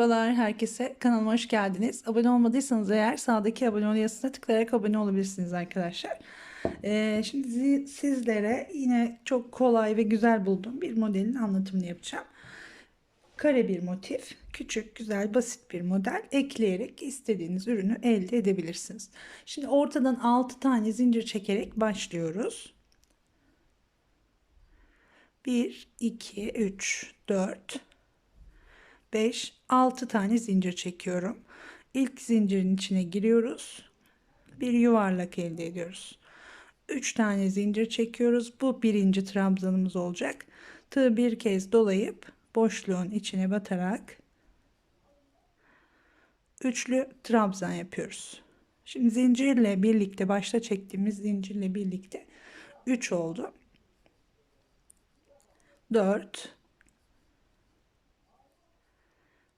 Merhabalar herkese. Kanalıma hoş geldiniz. Abone olmadıysanız eğer sağdaki abone ol yazısına tıklayarak abone olabilirsiniz arkadaşlar. Ee, şimdi sizlere yine çok kolay ve güzel bulduğum bir modelin anlatımını yapacağım. Kare bir motif, küçük, güzel, basit bir model ekleyerek istediğiniz ürünü elde edebilirsiniz. Şimdi ortadan 6 tane zincir çekerek başlıyoruz. 1, 2, 3, 4, 5, 6 tane zincir çekiyorum. İlk zincirin içine giriyoruz. Bir yuvarlak elde ediyoruz. 3 tane zincir çekiyoruz. Bu birinci trabzanımız olacak. Tığı bir kez dolayıp boşluğun içine batarak üçlü trabzan yapıyoruz. Şimdi zincirle birlikte başta çektiğimiz zincirle birlikte 3 oldu. 4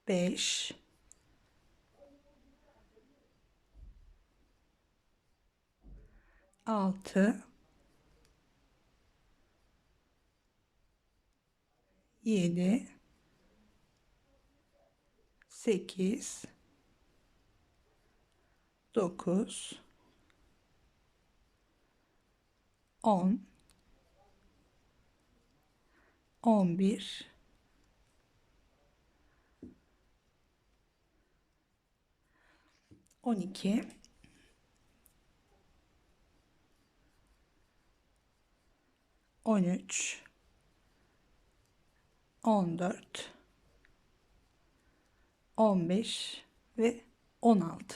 5 6 7 8 9 10 11 12 13 14 15 ve 16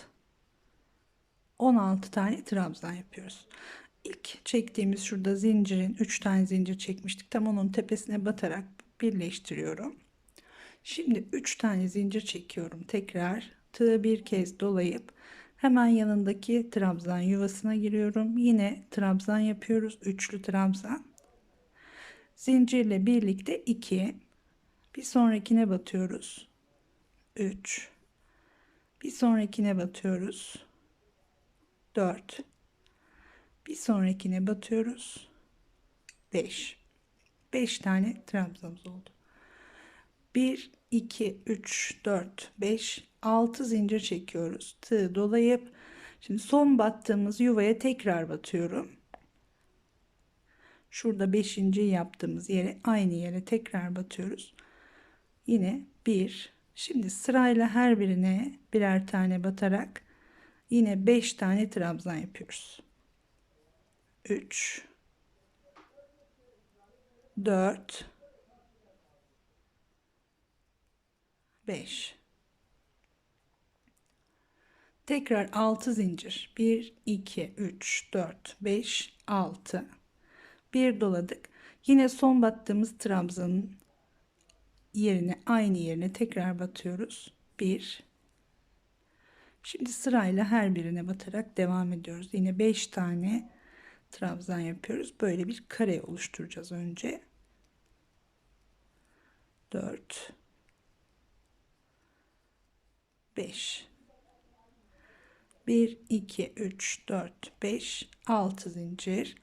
16 tane trabzan yapıyoruz. İlk çektiğimiz şurada zincirin 3 tane zincir çekmiştik. Tam onun tepesine batarak birleştiriyorum. Şimdi 3 tane zincir çekiyorum. Tekrar tığı bir kez dolayıp hemen yanındaki trabzan yuvasına giriyorum. Yine trabzan yapıyoruz. Üçlü trabzan. Zincirle birlikte 2. Bir sonrakine batıyoruz. 3. Bir sonrakine batıyoruz. 4. Bir sonrakine batıyoruz. 5. 5 tane trabzanımız oldu. 1 2 3 4 5 6 zincir çekiyoruz. Tığ dolayıp şimdi son battığımız yuvaya tekrar batıyorum. Şurada 5. yaptığımız yere aynı yere tekrar batıyoruz. Yine 1 şimdi sırayla her birine birer tane batarak yine 5 tane trabzan yapıyoruz. 3 4 5 tekrar 6 zincir. 1 2 3 4 5 6 bir doladık. Yine son battığımız trabzanın yerine aynı yerine tekrar batıyoruz. 1 şimdi sırayla her birine batarak devam ediyoruz. Yine 5 tane trabzan yapıyoruz. Böyle bir kare oluşturacağız önce. 4 5 1 2 3 4 5 6 zincir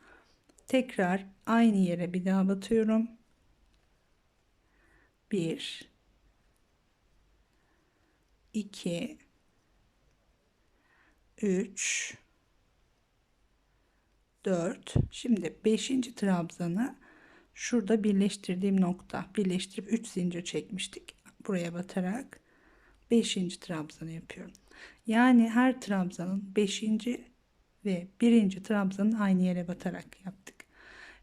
tekrar aynı yere bir daha batıyorum 1 2 3 4 şimdi 5. trabzanı şurada birleştirdiğim nokta birleştirip 3 zincir çekmiştik buraya batarak 5. trabzanı yapıyorum. Yani her trabzanın 5. ve 1. trabzanın aynı yere batarak yaptık.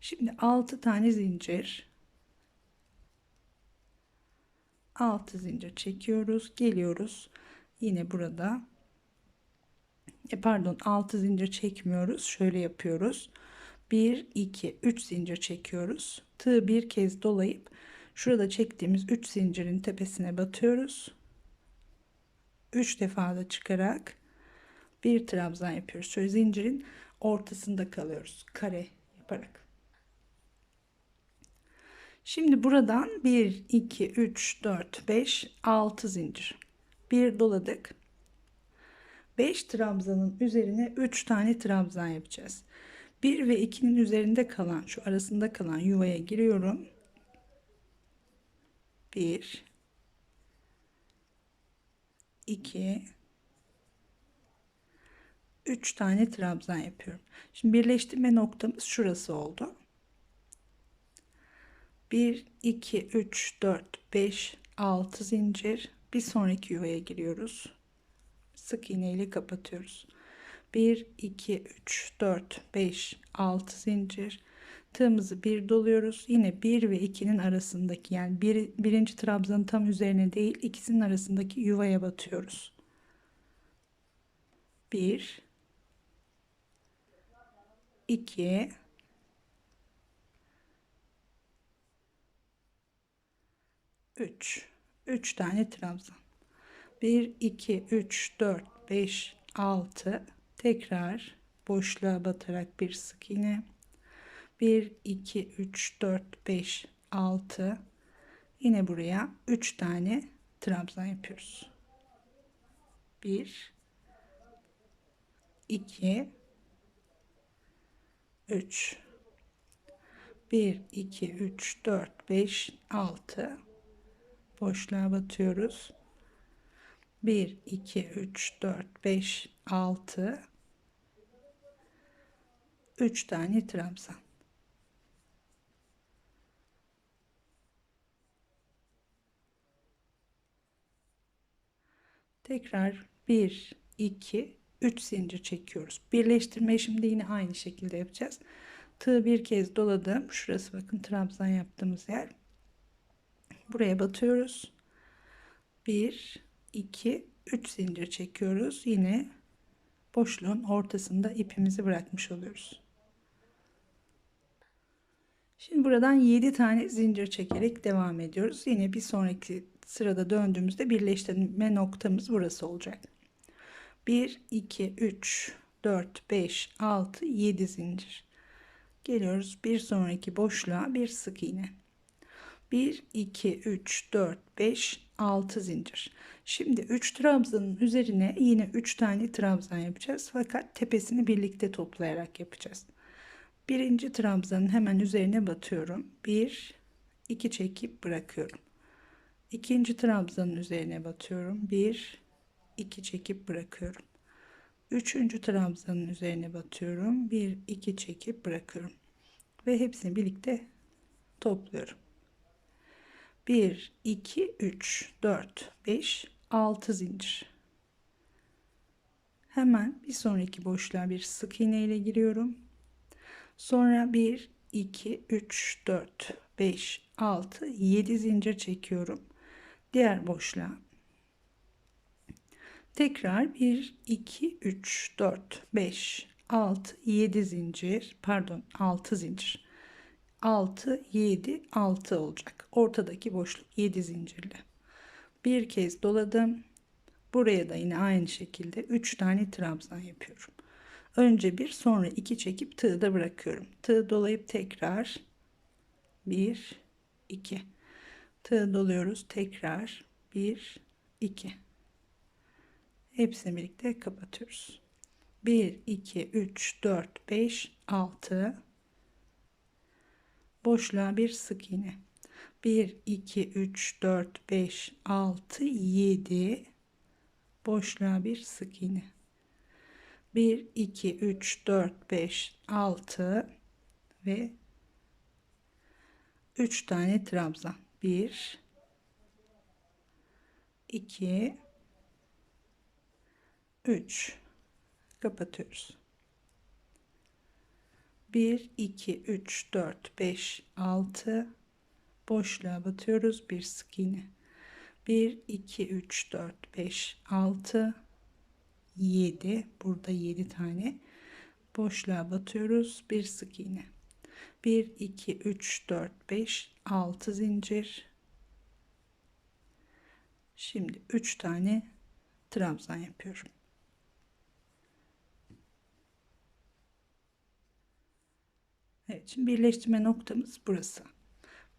Şimdi 6 tane zincir 6 zincir çekiyoruz. Geliyoruz. Yine burada e pardon 6 zincir çekmiyoruz. Şöyle yapıyoruz. 1 2 3 zincir çekiyoruz. Tığ bir kez dolayıp şurada çektiğimiz 3 zincirin tepesine batıyoruz. 3 defa da çıkarak bir trabzan yapıyoruz. Şöyle zincirin ortasında kalıyoruz. Kare yaparak. Şimdi buradan 1, 2, 3, 4, 5, 6 zincir. Bir doladık. 5 trabzanın üzerine 3 tane trabzan yapacağız. 1 ve 2'nin üzerinde kalan şu arasında kalan yuvaya giriyorum. 1 2 3 tane trabzan yapıyorum. Şimdi birleştirme noktamız şurası oldu. 1 2 3 4 5 6 zincir bir sonraki yuvaya giriyoruz. Sık iğne ile kapatıyoruz. 1 2 3 4 5 6 zincir tığımızı bir doluyoruz. Yine 1 ve 2'nin arasındaki yani bir, birinci trabzanın tam üzerine değil ikisinin arasındaki yuvaya batıyoruz. 1 2 3 3 tane trabzan 1 2 3 4 5 6 tekrar boşluğa batarak bir sık iğne 1 2 3 4 5 6 yine buraya 3 tane trabzan yapıyoruz. 1 2 3 1 2 3 4 5 6 boşluğa batıyoruz. 1 2 3 4 5 6 3 tane trabzan tekrar 1 2 3 zincir çekiyoruz. Birleştirme şimdi yine aynı şekilde yapacağız. Tığ bir kez doladım. Şurası bakın trabzan yaptığımız yer. Buraya batıyoruz. 1 2 3 zincir çekiyoruz. Yine boşluğun ortasında ipimizi bırakmış oluyoruz. Şimdi buradan 7 tane zincir çekerek devam ediyoruz. Yine bir sonraki sırada döndüğümüzde birleştirme noktamız burası olacak. 1 2 3 4 5 6 7 zincir. Geliyoruz bir sonraki boşluğa bir sık iğne. 1 2 3 4 5 6 zincir. Şimdi 3 trabzanın üzerine yine 3 tane trabzan yapacağız. Fakat tepesini birlikte toplayarak yapacağız. Birinci trabzanın hemen üzerine batıyorum. 1 2 çekip bırakıyorum ikinci trabzanın üzerine batıyorum. 1 2 çekip bırakıyorum. Üçüncü trabzanın üzerine batıyorum. 1 2 çekip bırakıyorum. Ve hepsini birlikte topluyorum. 1 2 3 4 5 6 zincir. Hemen bir sonraki boşluğa bir sık iğne ile giriyorum. Sonra 1 2 3 4 5 6 7 zincir çekiyorum diğer boşluğa. Tekrar 1 2 3 4 5 6 7 zincir pardon 6 zincir. 6 7 6 olacak. Ortadaki boşluk 7 zincirli. Bir kez doladım. Buraya da yine aynı şekilde 3 tane trabzan yapıyorum. Önce bir sonra iki çekip tığı da bırakıyorum. Tığ dolayıp tekrar 1 2 tığ doluyoruz. Tekrar 1 2 hepsini birlikte kapatıyoruz. 1 2 3 4 5 6 boşluğa bir sık iğne. 1 2 3 4 5 6 7 boşluğa bir sık iğne. 1 2 3 4 5 6 ve 3 tane trabzan 1 2 3 kapatıyoruz. 1 2 3 4 5 6 boşluğa batıyoruz bir sık iğne. 1 2 3 4 5 6 7 burada 7 tane. Boşluğa batıyoruz bir sık iğne. 1 2 3 4 5 6 zincir. Şimdi 3 tane trabzan yapıyorum. Evet şimdi birleştirme noktamız burası.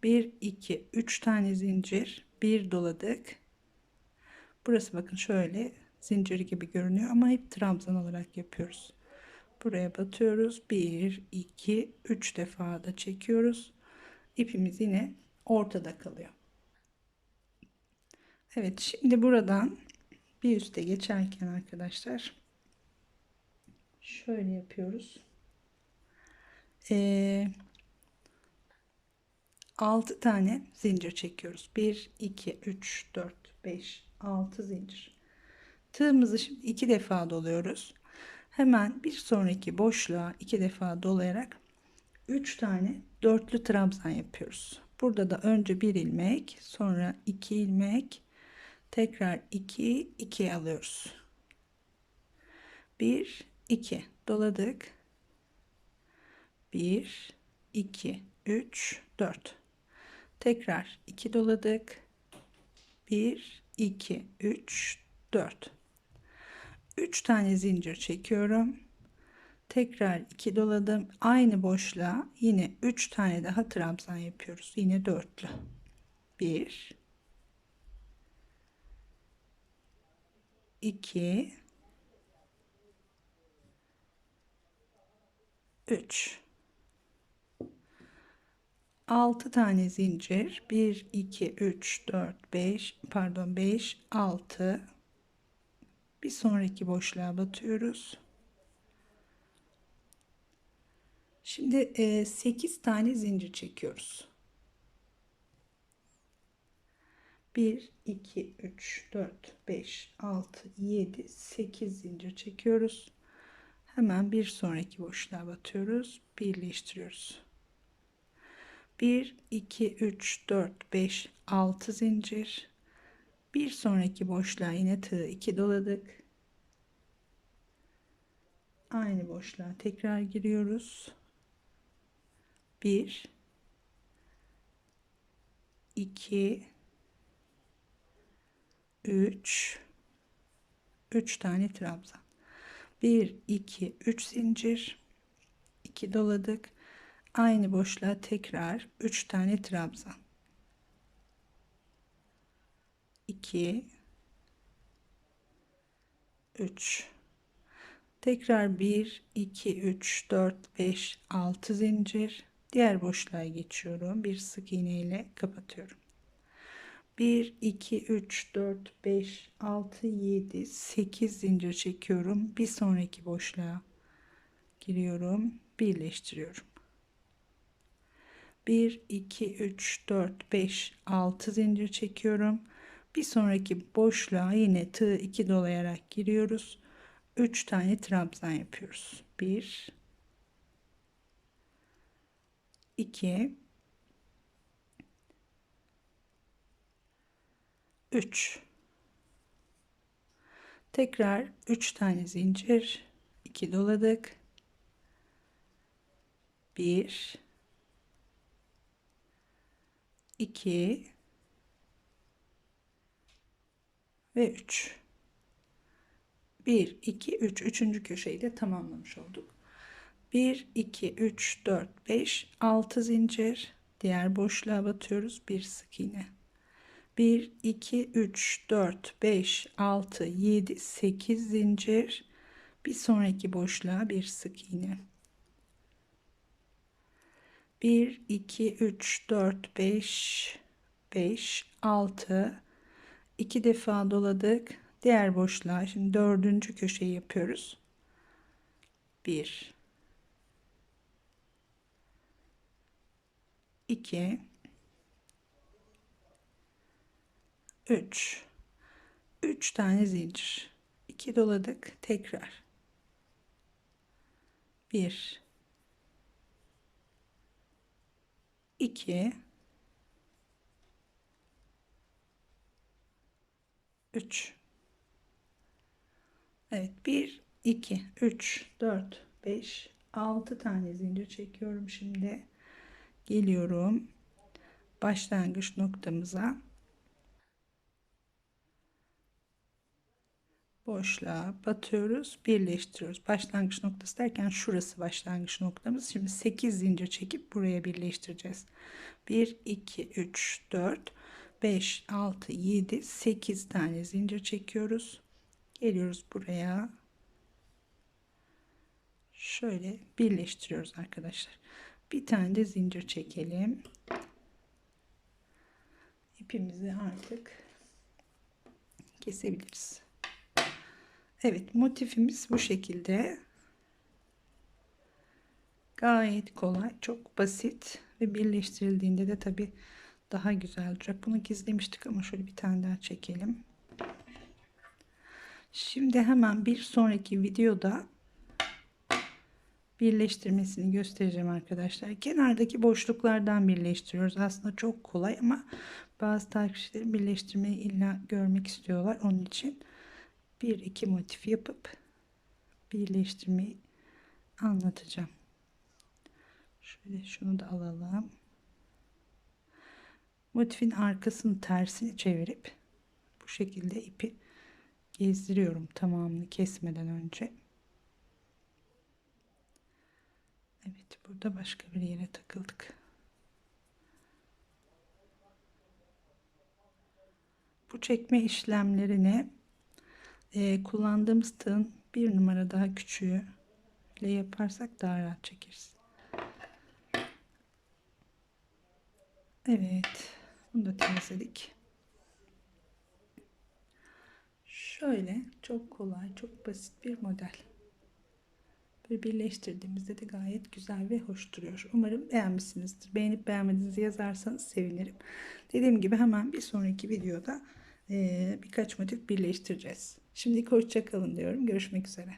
1 2 3 tane zincir bir doladık. Burası bakın şöyle zincir gibi görünüyor ama hep trabzan olarak yapıyoruz. Buraya batıyoruz. 1 2 3 defa da çekiyoruz ipimiz yine ortada kalıyor Evet şimdi buradan bir üste geçerken arkadaşlar şöyle yapıyoruz. Ee, 6 tane zincir çekiyoruz. 1, 2, 3, 4, 5, 6 zincir. Tığımızı şimdi iki defa doluyoruz. Hemen bir sonraki boşluğa iki defa dolayarak 3 tane dörtlü trabzan yapıyoruz. Burada da önce bir ilmek, sonra iki ilmek, tekrar 2 2 alıyoruz. 1 2 doladık. 1 2 3 4 tekrar 2 doladık 1 2 3 4 3 tane zincir çekiyorum tekrar 2 doladım. Aynı boşluğa yine 3 tane daha trabzan yapıyoruz. Yine dörtlü. 1 2 3 6 tane zincir. 1 2 3 4 5 pardon 5 6 bir sonraki boşluğa batıyoruz şimdi 8 tane zincir çekiyoruz. 1 2 3 4 5 6 7 8 zincir çekiyoruz. Hemen bir sonraki boşluğa batıyoruz birleştiriyoruz. 1 2 3 4 5 6 zincir. Bir sonraki boşluğa yine tığ 2 doladık. Aynı boşluğa tekrar giriyoruz 1 2 3 3 tane trabzan. 1 2 3 zincir. 2 doladık. Aynı boşluğa tekrar 3 tane trabzan. 2 3 tekrar 1 2 3 4 5 6 zincir diğer boşluğa geçiyorum. Bir sık iğne ile kapatıyorum. 1 2 3 4 5 6 7 8 zincir çekiyorum. Bir sonraki boşluğa giriyorum. Birleştiriyorum. 1 2 3 4 5 6 zincir çekiyorum. Bir sonraki boşluğa yine tığ 2 dolayarak giriyoruz. 3 tane trabzan yapıyoruz. 1 2 3 tekrar 3 tane zincir 2 doladık. 1 2 ve 3 1 2 3 üçüncü köşeyi de tamamlamış olduk 1 2 3 4 5 6 zincir. Diğer boşluğa batıyoruz. Bir sık iğne. 1 2 3 4 5 6 7 8 zincir. Bir sonraki boşluğa bir sık iğne. 1 2 3 4 5 5 6 2 defa doladık. Diğer boşluğa şimdi dördüncü köşeyi yapıyoruz. 1 2 3 3 tane zincir. 2 doladık tekrar. 1 2 3 Evet 1 2 3 4 5 6 tane zincir çekiyorum şimdi geliyorum. Başlangıç noktamıza. Boşluğa batıyoruz birleştiriyoruz. Başlangıç noktası derken şurası başlangıç noktamız. Şimdi 8 zincir çekip buraya birleştireceğiz. 1 2 3 4 5 6 7 8 tane zincir çekiyoruz. Geliyoruz buraya. Şöyle birleştiriyoruz arkadaşlar bir tane de zincir çekelim ipimizi artık kesebiliriz Evet motifimiz bu şekilde. Gayet kolay, çok basit ve birleştirildiğinde de tabi daha güzel olacak. Bunu gizlemiştik ama şöyle bir tane daha çekelim. Şimdi hemen bir sonraki videoda birleştirmesini göstereceğim arkadaşlar. Kenardaki boşluklardan birleştiriyoruz. Aslında çok kolay ama bazı takipçilerim birleştirmeyi illa görmek istiyorlar. Onun için bir iki motif yapıp birleştirmeyi anlatacağım. Şöyle şunu da alalım. Motifin arkasını tersini çevirip bu şekilde ipi gezdiriyorum tamamını kesmeden önce. Evet burada başka bir yere takıldık. Bu çekme işlemlerini e, kullandığımız tığın bir numara daha küçüğü ile yaparsak daha rahat çekeriz. Evet. Bunu da temizledik. Şöyle çok kolay, çok basit bir model. Böyle birleştirdiğimizde de gayet güzel ve hoş duruyor. Umarım beğenmişsinizdir. Beğenip beğenmediğinizi yazarsanız sevinirim. Dediğim gibi hemen bir sonraki videoda birkaç motif birleştireceğiz. Şimdi hoşça kalın diyorum. Görüşmek üzere.